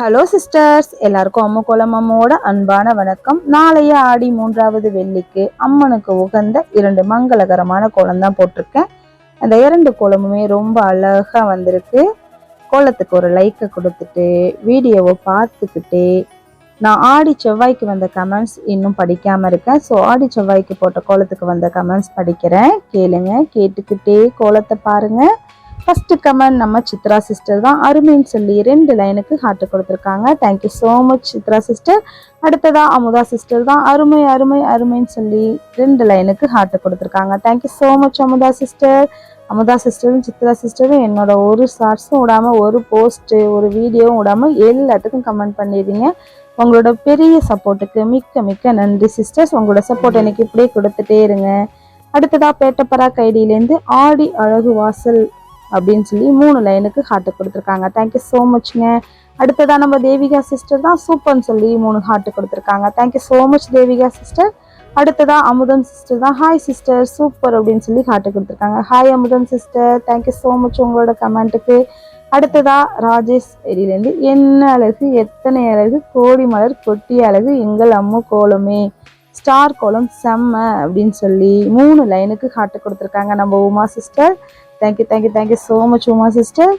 Hello sisters எல்லாருக்கும் அம்மு கோலம் அன்பான வணக்கம். நாளைய ஆடி மூன்றாவது வெள்ளிக்கு அம்மனுக்கு உகந்த இரண்டு மங்களகரமான கோலம் தான் போட்டிருக்கேன். அந்த இரண்டு கோலமுமே ரொம்ப அழகா வந்திருக்கு. கோலத்துக்கு ஒரு லைக்கை கொடுத்துட்டு வீடியோவை பார்த்துக்கிட்டே நான் ஆடி செவ்வாய்க்கு வந்த கமெண்ட்ஸ் இன்னும் படிக்காம இருக்கேன். ஸோ ஆடி செவ்வாய்க்கு போட்ட கோலத்துக்கு வந்த கமெண்ட்ஸ் படிக்கிறேன். கேளுங்க கேட்டுக்கிட்டே கோலத்தை பாருங்கள் ஃபஸ்ட்டு கமெண்ட் நம்ம சித்ரா சிஸ்டர் தான். அருமைன்னு சொல்லி ரெண்டு லைனுக்கு ஹார்ட் கொடுத்துருக்காங்க. Thank you so much Chitra sister அடுத்ததா அமுதா சிஸ்டர் தான். அருமை அருமை அருமைன்னு சொல்லி ரெண்டு லைனுக்கு ஹார்ட் கொடுத்துருக்காங்க. Thank you so much Amudha sister Amudha சிஸ்டரும் Chitra சிஸ்டரும் என்னோட ஒரு ஷார்ட்ஸும் விடாமல் ஒரு போஸ்ட்டு ஒரு வீடியோவும் விடாமல் எல்லாத்துக்கும் கமெண்ட் பண்ணிடுறீங்க. உங்களோட பெரிய சப்போர்ட்டுக்கு மிக்க மிக்க நன்றி சிஸ்டர்ஸ் உங்களோட சப்போர்ட் எனக்கு இப்படியே கொடுத்துட்டே இருங்க. அடுத்ததா பேட்டப்பரா கைடியிலேருந்து ஆடி அழகு வாசல் அப்படின்னு சொல்லி மூணு லைனுக்கு ஹார்ட் கொடுத்துருக்காங்க. தேங்க்யூ ஸோ மச்ங்க அடுத்ததாக நம்ம தேவிகா சிஸ்டர் தான் சூப்பர்னு சொல்லி மூணு ஹார்ட் கொடுத்துருக்காங்க. Thank you so much Devika sister அடுத்ததா அமுதம் சிஸ்டர் தான். ஹாய் சிஸ்டர் சூப்பர் அப்படின்னு சொல்லி ஹார்ட்டு கொடுத்துருக்காங்க. ஹாய் அமுதம் சிஸ்டர் தேங்க்யூ ஸோ மச் உங்களோட கமெண்ட்டுக்கு அடுத்ததா ராஜேஷ் ஏரியிலேருந்து என்ன அழகு எத்தனை அழகு கோடி மலர் கொட்டிய அழகு எங்கள் அம்மு கோலமே. ஸ்டார் கோலம் செம்ம அப்படின்னு சொல்லி மூணு லைனுக்கு ஹார்ட் கொடுத்துருக்காங்க நம்ம Uma sister thank you thank you thank you so much Uma sister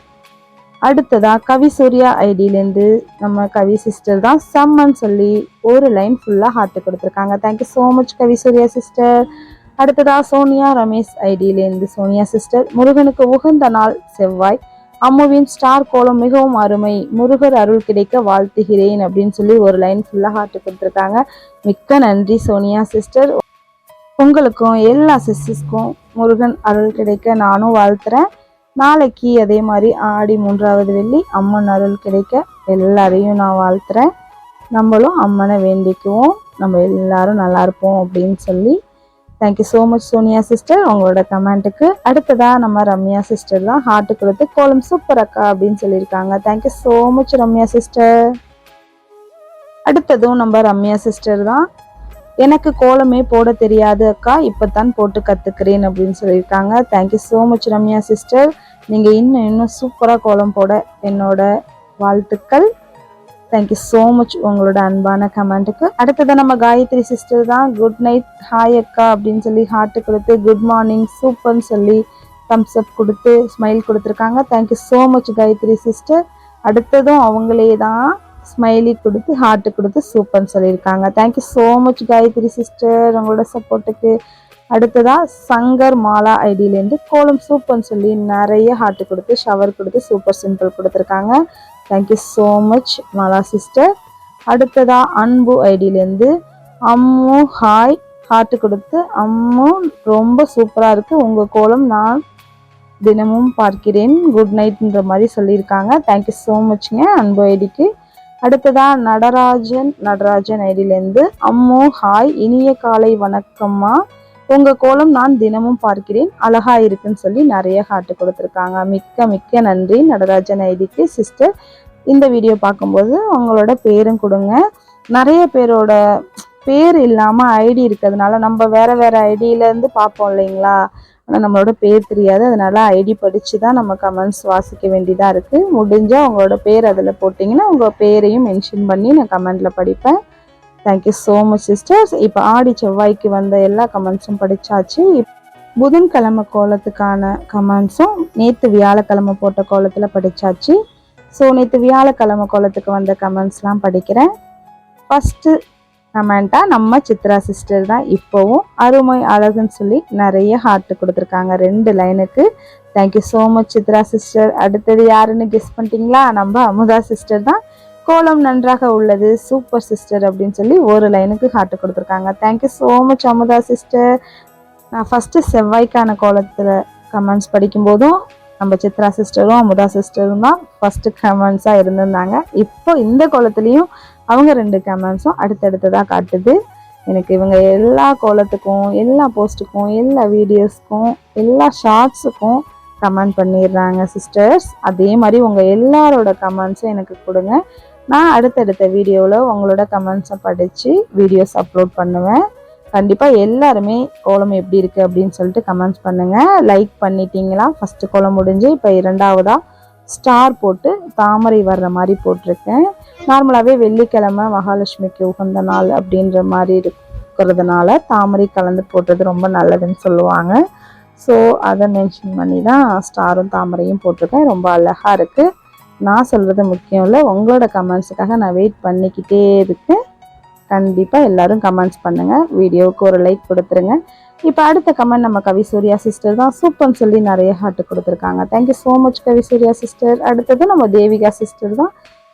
அடுத்ததா கவி சூர்யா ஐடியிலேருந்து நம்ம கவி சிஸ்டர் தான் சம்மன் சொல்லி ஒரு லைன் ஃபுல்லாக ஹார்ட் கொடுத்துருக்காங்க. Thank you so much Kavi Surya sister அடுத்ததா சோனியா ரமேஷ் ஐடியிலேருந்து சோனியா சிஸ்டர் முருகனுக்கு உகந்த நாள் செவ்வாய். அம்முவின் ஸ்டார் கோலம் மிகவும் அருமை. முருகர் அருள் கிடைக்க வாழ்த்துகிறேன் அப்படின்னு சொல்லி ஒரு லைன் ஃபுல்லாக ஹார்ட் கொடுத்துருக்காங்க. மிக்க நன்றி சோனியா சிஸ்டர் உங்களுக்கும் எல்லா சிஸ்டர்ஸ்க்கும் முருகன் அருள் கிடைக்க நானும் வாழ்த்துறேன். நாளைக்கு அதே மாதிரி ஆடி மூன்றாவது வெள்ளி அம்மன் அருள் கிடைக்க எல்லாரையும் நான் வாழ்த்துறேன். நம்மளும் அம்மனை வேண்டிக்குவோம். நம்ம எல்லாரும் நல்லா இருப்போம் அப்படின்னு சொல்லி. Thank you so much Sonia sister உங்களோட கமெண்ட்டுக்கு அடுத்ததாக நம்ம ரம்யா சிஸ்டர் தான் ஹார்ட் கொடுத்து கோலம் சூப்பர் அக்கா அப்படின்னு சொல்லியிருக்காங்க. Thank you so much Ramya sister அடுத்ததும் நம்ம ரம்யா சிஸ்டர் தான். எனக்கு கோலமே போட தெரியாது அக்கா. இப்போத்தான் போட்டு கற்றுக்கிறேன் அப்படின்னு சொல்லியிருக்காங்க. Thank you so much Ramya sister நீங்கள் இன்னும் இன்னும் சூப்பராக கோலம் போட என்னோட வாழ்த்துக்கள். தேங்க்யூ ஸோ மச் உங்களோட அன்பான கமெண்ட்டுக்கு. அடுத்தது நம்ம காயத்ரி சிஸ்டர் தான். குட் நைட் ஹாய் அக்கா அப்படின்னு சொல்லி ஹார்ட்டு கொடுத்து குட் மார்னிங் சூப்பர்னு சொல்லி தம்ஸ் அப் கொடுத்து ஸ்மைல் கொடுத்துருக்காங்க. Thank you so much Gayathri sister அடுத்ததும் அவங்களே தான் ஸ்மைலி கொடுத்து ஹார்ட்டு கொடுத்து சூப்பர்னு சொல்லியிருக்காங்க. Thank you so much Gayathri sister உங்களோட சப்போர்ட்டுக்கு அடுத்ததாக சங்கர் மாலா ஐடியிலேருந்து கோலம் சூப்பர்னு சொல்லி நிறைய ஹார்ட்டு கொடுத்து ஷவர் கொடுத்து சூப்பர் சிம்பிள் கொடுத்துருக்காங்க. Thank you so much Mala sister அடுத்ததாக அன்பு ஐடியிலேருந்து அம்மு ஹாய் ஹார்ட்டு கொடுத்து அம்மு ரொம்ப சூப்பராக இருக்குது உங்கள் கோலம் நான் தினமும் பார்க்கிறேன். குட் நைட்ன்ற மாதிரி சொல்லியிருக்காங்க. தேங்க்யூ ஸோ மச்ங்க அன்பு ஐடிக்கு. அடுத்ததாக நடராஜன் நடராஜன் ஐடியிலேருந்து அம்மோ ஹாய் இனிய காலை வணக்கம்மா. உங்க கோலம் நான் தினமும் பார்க்கிறேன். அழகா இருக்குன்னு சொல்லி நிறைய ஹார்ட் கொடுத்துருக்காங்க. மிக்க மிக்க நன்றி நடராஜன் ஐடிக்கு. சிஸ்டர் இந்த வீடியோ பார்க்கும்போது அவங்களோட பேரும் கொடுங்க. நிறைய பேரோட பேர் இல்லாமல் ஐடி இருக்கிறதுனால நம்ம வேற வேற ஐடியிலேருந்து பார்ப்போம் இல்லைங்களா? ஆனால் நம்மளோட பேர் தெரியாது. அதனால ஐடி படித்து தான் நம்ம கமெண்ட்ஸ் வாசிக்க வேண்டியதாக இருக்குது முடிஞ்சால் உங்களோட பேர் அதில் போட்டிங்கன்னா உங்கள் பேரையும் மென்ஷன் பண்ணி நான் கமெண்டில் படிப்பேன். தேங்க்யூ ஸோ மச் சிஸ்டர்ஸ் இப்போ ஆடி செவ்வாய்க்கு வந்த எல்லா கமெண்ட்ஸும் படித்தாச்சு புதன்கிழமை கோலத்துக்கான கமெண்ட்ஸும் நேற்று வியாழக்கிழமை போட்ட கோலத்தில் படித்தாச்சு ஸோ நேற்று வியாழக்கிழமை கோலத்துக்கு வந்த கமெண்ட்ஸ்லாம் படிக்கிறேன். ஃபஸ்ட்டு கமெண்ட்டாக நம்ம சித்ரா சிஸ்டர் தான் இப்போவும் அருமை அழகுன்னு சொல்லி நிறைய ஹார்ட் கொடுத்துருக்காங்க. ரெண்டு லைனுக்கு thank you so much Chitra sister. அடுத்தது யாருன்னு கெஸ் பண்ணிட்டீங்களா? நம்ம அமுதா சிஸ்டர் தான். கோலம் நன்றாக உள்ளது சூப்பர் சிஸ்டர் அப்படின்னு சொல்லி ஒரு லைனுக்கு ஹார்ட் கொடுத்துருக்காங்க. Thank you so much Amudha sister நான் ஃபஸ்ட்டு செவ்வாய்க்கான கோலத்தில் கமெண்ட்ஸ் படிக்கும்போதும் நம்ம சித்ரா சிஸ்டரும் அமுதா சிஸ்டரும் தான் ஃபஸ்ட்டு கமெண்ட்ஸாக இருந்திருந்தாங்க. இப்போ இந்த கோலத்துலேயும் அவங்க ரெண்டு கமெண்ட்ஸும் அடுத்தடுத்ததாக காட்டுது. எனக்கு இவங்க எல்லா கோலத்துக்கும் எல்லா போஸ்ட்டுக்கும் எல்லா வீடியோஸ்க்கும் எல்லா ஷார்ட்ஸுக்கும் கமெண்ட் பண்ணிடுறாங்க சிஸ்டர்ஸ் அதே மாதிரி உங்கள் எல்லாரோட கமெண்ட்ஸும் எனக்கு கொடுங்க. நான் அடுத்தடுத்த வீடியோவில் உங்களோட கமெண்ட்ஸை படித்து வீடியோஸ் அப்லோட் பண்ணுவேன். கண்டிப்பாக எல்லாருமே கோலம் எப்படி இருக்குது அப்படின்னு சொல்லிட்டு கமெண்ட்ஸ் பண்ணுங்கள் லைக் பண்ணிட்டீங்களா? ஃபஸ்ட்டு கோலம் முடிஞ்சு இப்போ இரண்டாவதாக ஸ்டார் போட்டு தாமரை வர்ற மாதிரி போட்டிருக்கேன். நார்மலாகவே வெள்ளிக்கிழமை மகாலட்சுமிக்கு உகந்த நாள் அப்படின்ற மாதிரி இருக்கிறதுனால தாமரை கலந்து போட்டது ரொம்ப நல்லதுன்னு சொல்லுவாங்க. ஸோ அதை மென்ஷன் பண்ணி தான் ஸ்டாரும் தாமரையும் போட்டிருக்கேன். ரொம்ப அழகாக இருக்குது நான் சொல்கிறது முக்கியம் இல்லை. உங்களோட கமெண்ட்ஸுக்காக நான் வெயிட் பண்ணிக்கிட்டே இருக்கேன். கண்டிப்பாக எல்லாரும் கமெண்ட்ஸ் பண்ணுங்கள் வீடியோவுக்கு ஒரு லைக் கொடுத்துருங்க. இப்போ அடுத்த கமெண்ட் நம்ம கவி சூர்யா சிஸ்டர் தான். சூப்பர்னு சொல்லி நிறைய ஹார்ட் கொடுத்துருக்காங்க. Thank you so much Kavi Surya sister அடுத்தது நம்ம தேவிகா சிஸ்டர் தான்.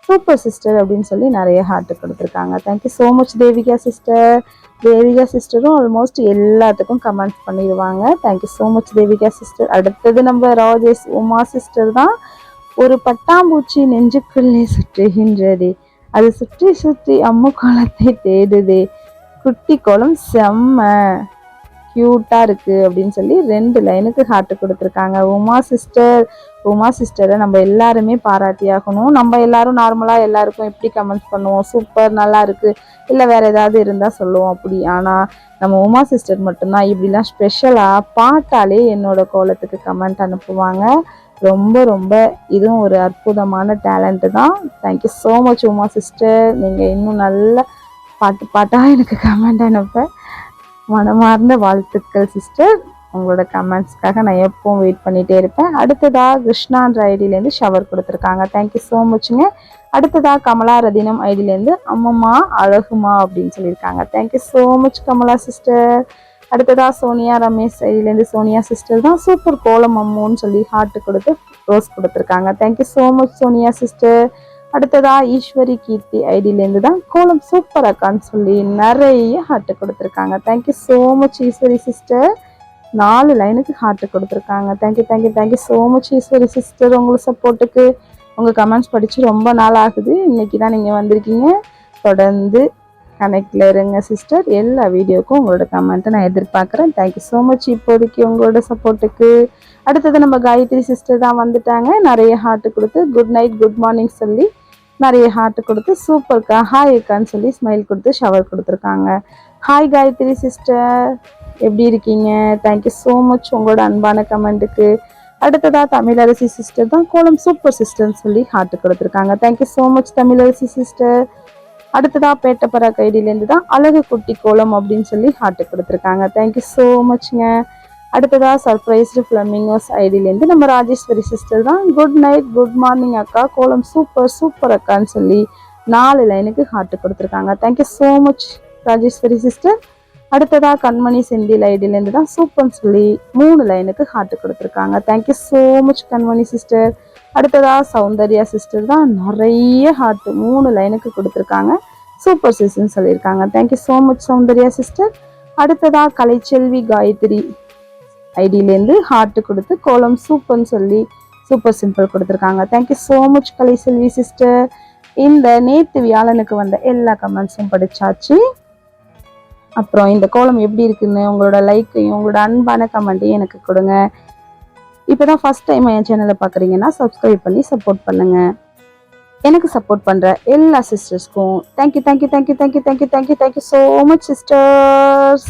சூப்பர் சிஸ்டர் அப்படின்னு சொல்லி நிறைய ஹார்ட் கொடுத்துருக்காங்க. Thank you so much Devika sister Devika சிஸ்டரும் almost எல்லாத்துக்கும் கமெண்ட்ஸ் பண்ணிடுவாங்க. Thank you so much Devika sister அடுத்தது நம்ம ராஜேஷ் உமா சிஸ்டர் தான். ஒரு பட்டாம்பூச்சி நெஞ்சுக்குள்ளே சுற்றுகின்றதே. அது சுற்றி சுற்றி அம்மு கோலத்தை தேடுதே. குட்டி கோலம் செம்ம. க்யூட்டாக இருக்குது அப்படின்னு சொல்லி ரெண்டு லைனுக்கு ஹார்ட் கொடுத்துருக்காங்க. உமா சிஸ்டர் உமா சிஸ்டரை நம்ம எல்லாருமே பாராட்டியாகணும் நம்ம எல்லாரும் நார்மலாக எல்லாருக்கும் எப்படி கமெண்ட்ஸ் பண்ணுவோம்? சூப்பர் நல்லா இருக்குது இல்லை வேற ஏதாவது இருந்தால் சொல்லுவோம் அப்படி. ஆனால் நம்ம உமா சிஸ்டர் மட்டும்தான் இப்படிலாம் ஸ்பெஷலாக பாட்டாலே என்னோட கோலத்துக்கு கமெண்ட் அனுப்புவாங்க. ரொம்ப ரொம்ப இதுவும் ஒரு அற்புதமான டேலண்ட்டு தான். Thank you so much Uma sister நீங்கள் இன்னும் நல்ல பாட்டு பாட்டாக எனக்கு கமெண்ட் அனுப்ப. மனமார்ந்த வாழ்த்துக்கள் சிஸ்டர் உங்களோட கமெண்ட்ஸ்க்காக நான் எப்பவும் வெயிட் பண்ணிகிட்டே இருப்பேன். அடுத்ததாக கிருஷ்ணான்ற ஐடியிலேருந்து ஷவர் கொடுத்துருக்காங்க. தேங்க்யூ ஸோ மச்ங்க அடுத்ததாக கமலா ரதினம் ஐடியிலேருந்து அம்மம்மா அழகுமா அப்படின்னு சொல்லியிருக்காங்க. Thank you so much Kamala sister அடுத்ததாக சோனியா ரமேஷ் ஐடியிலேருந்து சோனியா சிஸ்டர் தான் சூப்பர் கோலம் அம்முன்னு சொல்லி ஹார்ட் கொடுத்து ரோஸ் கொடுத்துருக்காங்க. Thank you so much Sonia sister அடுத்ததா ஈஸ்வரி கீர்த்தி ஐடியிலேருந்து தான் கோலம் சூப்பர் அக்கான்னு சொல்லி நிறைய ஹார்ட் கொடுத்துருக்காங்க. Thank you so much Eswari sister நாலு லைனுக்கு ஹார்ட் கொடுத்துருக்காங்க. Thank you thank you thank you so much Eswari sister உங்களை சப்போர்ட்டுக்கு உங்கள் கமெண்ட்ஸ் படித்து ரொம்ப நாள் ஆகுது. இன்றைக்கி தான் நீங்கள் வந்திருக்கீங்க. தொடர்ந்து கனெக்டில் இருங்க சிஸ்டர் எல்லா வீடியோக்கும் உங்களோட கமெண்ட்டை நான் எதிர்பார்க்குறேன். தேங்க்யூ ஸோ மச் இப்போதைக்கு உங்களோட சப்போர்ட்டுக்கு அடுத்தது நம்ம காயத்ரி சிஸ்டர் தான் வந்துட்டாங்க. நிறைய ஹார்ட் கொடுத்து குட் நைட் குட் மார்னிங் சொல்லி நிறைய ஹார்ட் கொடுத்து சூப்பர்க்கா ஹாய் அக்கான்னு சொல்லி ஸ்மைல் கொடுத்து ஷவர் கொடுத்துருக்காங்க. ஹாய் காயத்ரி சிஸ்டர் எப்படி இருக்கீங்க? தேங்க்யூ ஸோ மச் உங்களோட அன்பான கமெண்ட்டுக்கு அடுத்ததாக தமிழரசி சிஸ்டர் தான் கோலம் சூப்பர் சிஸ்டர்னு சொல்லி ஹார்ட் கொடுத்துருக்காங்க. Thank you so much Tamilarasi sister அடுத்ததா பேட்டப்பரா கைடிலேருந்து தான் அழகு குட்டி கோலம் அப்படின்னு சொல்லி ஹார்ட் கொடுத்துருக்காங்க. தேங்க்யூ ஸோ மச்ங்க அடுத்ததா சர்ப்ரைஸ்டு ஃப்ளமிங்கோஸ் ஐடியிலேருந்து நம்ம ராஜேஸ்வரி சிஸ்டர் தான். குட் நைட் குட் மார்னிங் அக்கா. கோலம் சூப்பர் சூப்பர் அக்கான்னு சொல்லி நாலு லைனுக்கு ஹார்ட் கொடுத்துருக்காங்க. Thank you so much Rajeswari sister அடுத்ததா கண்மணி செந்தில் ஐடியிலேருந்து தான் சூப்பர்னு சொல்லி மூணு லைனுக்கு ஹார்ட் கொடுத்துருக்காங்க. Thank you so much Kanmani sister அடுத்ததா சௌந்தர்யா சிஸ்டர் தான் நிறைய ஹார்ட் மூணு லைனுக்கு கொடுத்துருக்காங்க. சூப்பர் சிஸ்டர்னு சொல்லியிருக்காங்க. Thank you so much Soundarya sister அடுத்ததா கலைச்செல்வி காயத்ரி. ஐடியிலேருந்து ஹார்ட் கொடுத்து கோலம் சூப்பர்னு சொல்லி சூப்பர் சிம்பிள் கொடுத்துருக்காங்க. Thank you so much Kalai Selvi sister இந்த நேத்து வியாழனுக்கு வந்த எல்லா கமெண்ட்ஸும் படிச்சாச்சு. அப்புறம் இந்த கோலம் எப்படி இருக்குன்னு உங்களோட லைக்கையும் உங்களோட அன்பான கமெண்ட்டையும் எனக்கு கொடுங்க. இப்போ தான் ஃபஸ்ட் டைம் என் சேனலை பார்க்குறீங்கன்னா சப்ஸ்கிரைப் பண்ணி சப்போர்ட் பண்ணுங்கள் எனக்கு சப்போர்ட் பண்ணுற எல்லா சிஸ்டர்ஸ்க்கும் thank you thank you thank you thank you thank you thank you thank you so much sisters